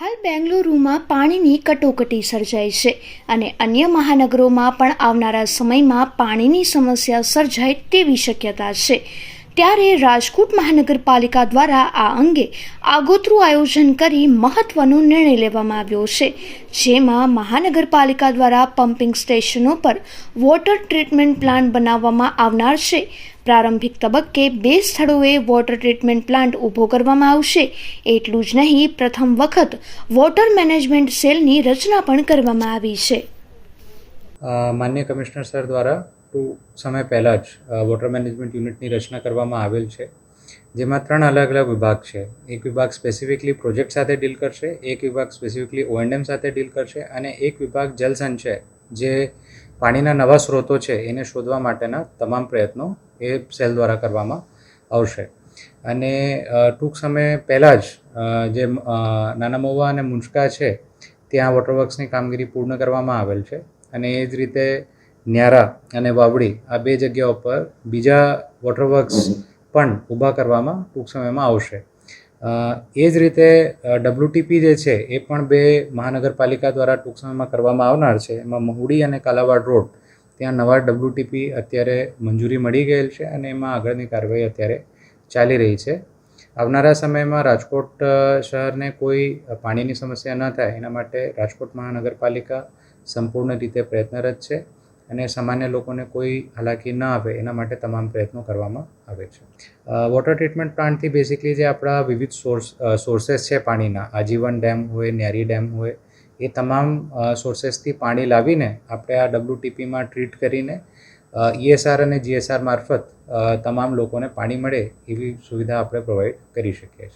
હાલ બેંગલુરુમાં પાણીની કટોકટી સર્જાઈ છે અને અન્ય મહાનગરોમાં પણ આવનારા સમયમાં પાણીની સમસ્યા સર્જાય તેવી શક્યતા છે. ત્યારે રાજકોટ મહાનગરપાલિકા દ્વારા આ અંગે આગોતરું આયોજન કરી મહત્વનો નિર્ણય લેવામાં આવ્યો છે. જેમાં મહાનગરપાલિકા દ્વારા પમ્પિંગ સ્ટેશનો પર વોટર ટ્રીટમેન્ટ પ્લાન્ટ બનાવવામાં આવનાર છે. પ્રારંભિક તબક્કે બે સ્થળોએ વોટર ટ્રીટમેન્ટ પ્લાન્ટ ઊભો કરવામાં આવશે. એટલું જ નહીં, પ્રથમ વખત વોટર મેનેજમેન્ટ સેલની રચના પણ કરવામાં આવી છે. માન્ય કમિશનર સર દ્વારા ટૂંક સમય પહેલાં જ વોટર મેનેજમેન્ટ યુનિટની રચના કરવામાં આવેલ છે. જેમાં ત્રણ અલગ અલગ વિભાગ છે. એક વિભાગ સ્પેસિફિકલી પ્રોજેક્ટ સાથે ડીલ કરશે, એક વિભાગ સ્પેસિફિકલી ઓએનએમ સાથે ડીલ કરશે અને એક વિભાગ જલસંચય જે પાણીના નવા સ્ત્રોતો છે, એને શોધવા માટેના તમામ પ્રયત્નો એ સેલ દ્વારા કરવામાં આવશે. અને ટૂંક સમય પહેલાં જ જે નાના મોવા અને મુંજકા છે, ત્યાં વોટરવર્ક્સની કામગીરી પૂર્ણ કરવામાં આવેલ છે. અને એ જ રીતે ન્યારા અને વાવડી આ બે જગ્યાઓ પર બીજા વોટરવર્ક્સ પણ ઊભા કરવામાં ટૂંક સમયમાં આવશે. એ જ રીતે ડબલ્યુટીપી જે છે એ પણ બે મહાનગરપાલિકા દ્વારા ટૂંક સમયમાં કરવામાં આવનાર છે. એમાં મહુડી અને કાલાવાડ રોડ ત્યાં નવા ડબલ્યુટીપી અત્યારે મંજૂરી મળી ગયેલ છે અને એમાં આગળની કાર્યવાહી અત્યારે ચાલી રહી છે. આવનારા સમયમાં રાજકોટ શહેરને કોઈ પાણીની સમસ્યા ન થાય. એના માટે રાજકોટ મહાનગરપાલિકા સંપૂર્ણ રીતે પ્રયત્નરત છે. અને સામાન્ય લોકોને કોઈ હાલાકી ન આવે, એના માટે તમામ પ્રયત્નો કરવામાં આવે છે. વોટર ટ્રીટમેન્ટ પ્લાન્ટથી બેસિકલી જે આપણા વિવિધ સોર્સ સોર્સેસ છે પાણીના, આજીવન ડેમ હોય ન્યારી ડેમ હોય, એ તમામ સોર્સેસથી પાણી લાવીને આપણે આ ડબલ્યુટીપીમાં ટ્રીટ કરીને ઈએસઆર અને જીએસઆર મારફત તમામ લોકોને પાણી મળે એવી સુવિધા આપણે પ્રોવાઈડ કરી શકીએ છીએ.